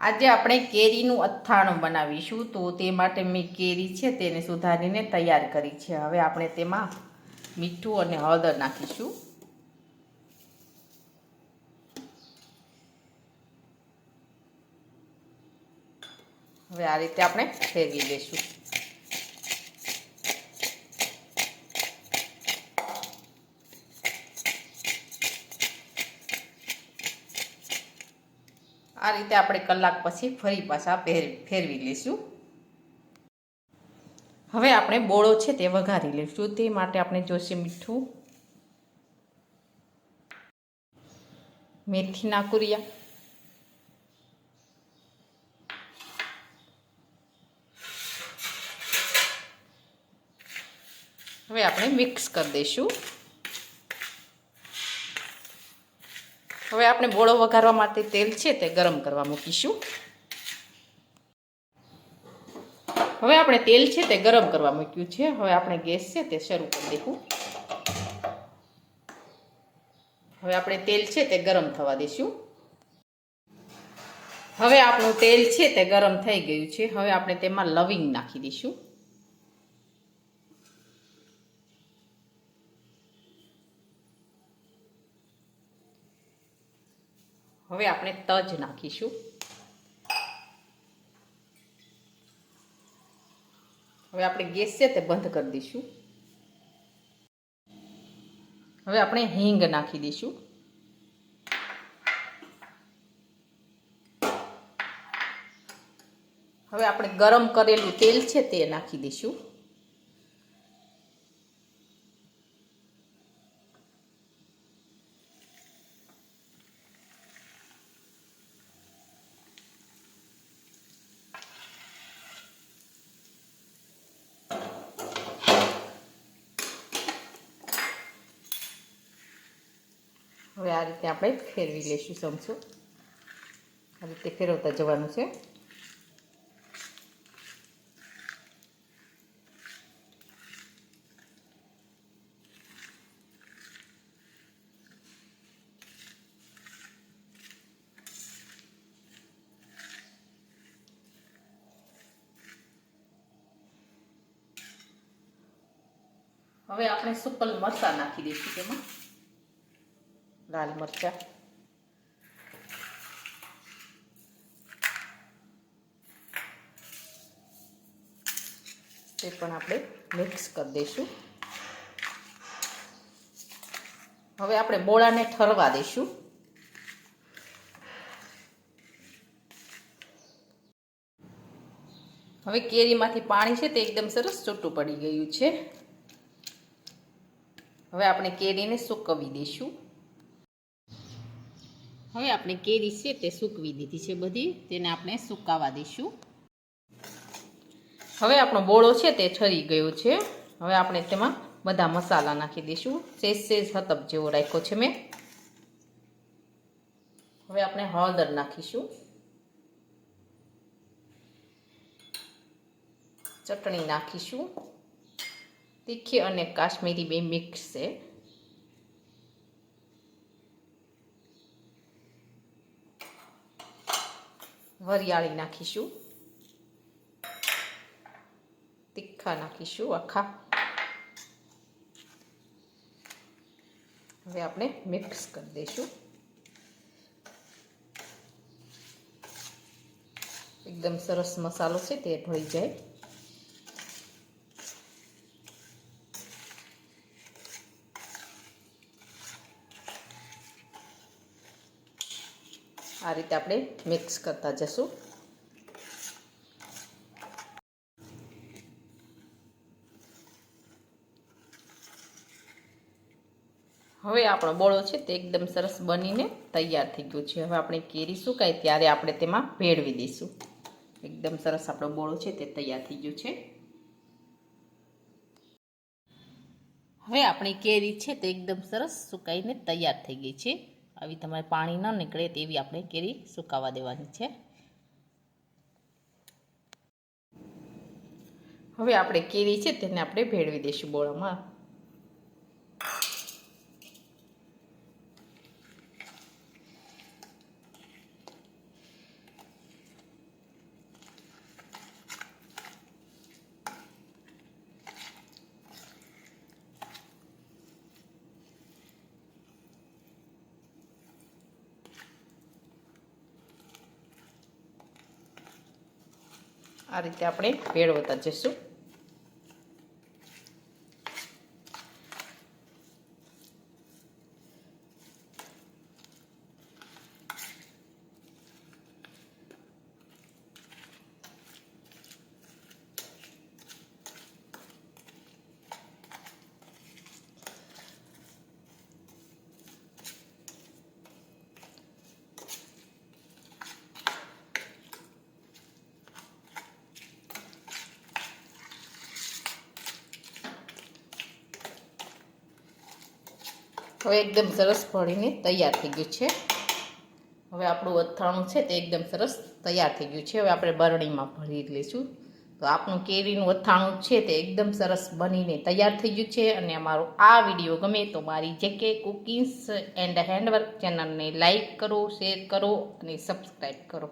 આજે આપણે કેરીનું અથાણું બનાવીશું, તો તે માટે મેં કેરી છે તેને સુધારીને તૈયાર કરી છે. હવે આપણે તેમાં મીઠું અને હળદર નાખીશું. હવે આ રીતે આપણે ફેરવી લઈશું આ રીતે આપણે કલાક પછી ફરી પાછા ફેરવી લઈશું. હવે આપણે બોળો છે તે વઘારી લઈશું. તે માટે આપણે જોશે મીઠું. મેથીના કુરિયા હવે આપણે મિક્સ કરી દઈશું. હવે આપણે બોળો વઘારવા માટે તેલ છે તે ગરમ કરવા મૂકીશું. હવે આપણે તેલ છે તે ગરમ કરવા મૂક્યું છે. હવે આપણે ગેસ છે તે શરૂ કરી દઈશું હવે આપણે તેલ છે તે ગરમ થવા દઈશું હવે આપણું તેલ છે તે ગરમ થઈ ગયું છે. હવે આપણે તેમાં લવિંગ નાખી દઈશું હવે આપણે તજ નાખીશું. હવે આપણે ગેસ છે તે બંધ કરી દઈશું. હવે આપણે હિંગ નાખી દઈશું. હવે આપણે ગરમ કરેલું તેલ છે તે નાખી દઈશું. હવે આ રીતે આપણે ફેરવી લઈશું ચમચો. આ રીતે ફેરવતા જવાનું છે. હવે આપણે સુકલ મરચાં નાખી દઈશું તેમાં. લાલ મરચા તે પણ આપણે મિક્સ કરી દઈશું. હવે આપણે બોળાને ઠરવા દઈશું. હવે કેરીમાંથી પાણી છે તે એકદમ સરસ છૂટું પડી ગયું છે. હવે આપણે કેરીને સૂકવી દઈશું. હવે આપણે કેરી છે તે સૂકવી દીધી છે બધી, તેને આપણે સુકાવા દઈશું. હવે આપણો બોળો છે તે ઠરી ગયો છે. હવે આપણે તેમાં બધા મસાલા નાખી દઈશું. સેજ સેજ હતપ જેવો રાખ્યો છે મેં. હવે આપણે હળદર નાખીશું. ચટણી નાખીશું. તીખી અને કાશ્મીરી બે મિક્સ છે. વરિયાળી નાખીશું. તીખા નાખીશું આખા. હવે આપણે મિક્સ કરી દઈશું. એકદમ સરસ મસાલો છે તે ભળી જાય. આ રીતે આપણે મિક્સ કરતા જશું. હવે આપણો બોળો છે તે એકદમ સરસ બનીને તૈયાર થઈ ગયો છે. હવે આપણે કેરી સુકાય ત્યારે આપણે તેમાં ભેળવી દઈશું. એકદમ સરસ આપણો બોળો છે તે તૈયાર થઈ ગયો છે. હવે આપણી કેરી છે તે એકદમ સરસ સુકાઈને તૈયાર થઈ ગઈ છે. આવી તમારે પાણી ન નીકળે તેવી આપણે કેરી સુકાવા દેવાની છે. હવે આપણે કેરી છે તેને આપણે ભેળવી દઈશું બોળામાં. આ રીતે આપણે ભેળવતા જઈશું. હવે એકદમ સરસ ભળીને તૈયાર થઈ ગયું છે. હવે આપણું અથાણું છે તે એકદમ સરસ તૈયાર થઈ ગયું છે. હવે આપણે બરણીમાં ભરી લઈશું. તો આપણું કેરીનું અથાણું છે તે એકદમ સરસ બનીને તૈયાર થઈ ગયું છે. અને અમારો આ વીડિયો ગમે તો મારી જેકે કુકિંગ્સ એન્ડ હેન્ડવર્ક ચેનલને લાઈક કરો, શેર કરો અને સબસ્ક્રાઈબ કરો.